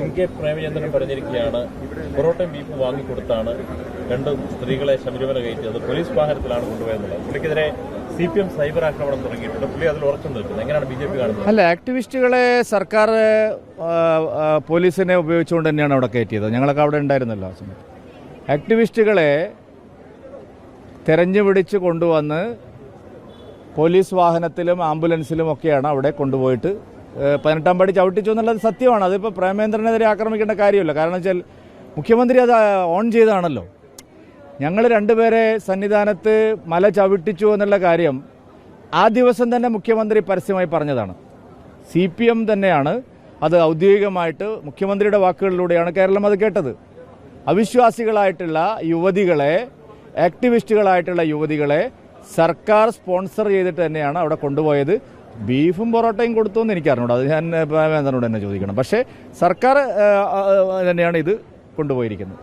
N K Premachandran പറഞ്ഞിരിക്കുകയാണ് പൊറോട്ടയും beef വാങ്ങിക്കൊടുത്താണ് രണ്ട് സ്ത്രീകളെ ശബരിമല കയറ്റിയത് പോലീസ് വാഹനത്തിലാണ് കൊണ്ടുപോയെന്നുള്ളത്. പുള്ളിക്കെതിരെ സി പി എം സൈബർ ആക്രമണം തുടങ്ങിയിട്ടുണ്ട്. പുള്ളി അതിൽ ഉറച്ചു നിൽക്കുന്നത് എങ്ങനെയാണ് ബി ജെ പി കാണുന്നത്? അല്ല ആക്ടിവിസ്റ്റുകളെ സർക്കാർ പോലീസിനെ ഉപയോഗിച്ചുകൊണ്ട് തന്നെയാണ് അവിടെ കയറ്റിയത്. ഞങ്ങളൊക്കെ അവിടെ ഉണ്ടായിരുന്നല്ലോ ആ സമയത്ത്. ആക്ടിവിസ്റ്റുകളെ തെരഞ്ഞു പിടിച്ച് കൊണ്ടുവന്ന് പോലീസ് വാഹനത്തിലും ആംബുലൻസിലും ഒക്കെയാണ് അവിടെ കൊണ്ടുപോയിട്ട് പതിനെട്ടാം പടി ചവിട്ടിച്ചു എന്നുള്ളത് സത്യമാണ്. അതിപ്പോൾ പ്രേമേന്ദ്രനെതിരെ ആക്രമിക്കേണ്ട കാര്യമില്ല. കാരണം വെച്ചാൽ മുഖ്യമന്ത്രി അത് ഓൺ ചെയ്താണല്ലോ. ഞങ്ങൾ രണ്ടുപേരെ സന്നിധാനത്ത് മല ചവിട്ടിച്ചു എന്നുള്ള കാര്യം ആ ദിവസം തന്നെ മുഖ്യമന്ത്രി പരസ്യമായി പറഞ്ഞതാണ്. സി പി എം തന്നെയാണ് അത് ഔദ്യോഗികമായിട്ട് മുഖ്യമന്ത്രിയുടെ വാക്കുകളിലൂടെയാണ് കേരളം അത് കേട്ടത്. അവിശ്വാസികളായിട്ടുള്ള യുവതികളെ ആക്ടിവിസ്റ്റുകളായിട്ടുള്ള യുവതികളെ സർക്കാർ സ്പോൺസർ ചെയ്തിട്ട് തന്നെയാണ് അവിടെ കൊണ്ടുപോയത്. ബീഫും പൊറോട്ടയും കൊടുത്തു എന്ന് എനിക്കറിഞ്ഞൂടാ. അത് ഞാൻ പ്രേമേന്ദ്രനോട് തന്നെ ചോദിക്കണം. പക്ഷേ സർക്കാർ തന്നെയാണ് ഇത് കൊണ്ടുപോയിരിക്കുന്നത്.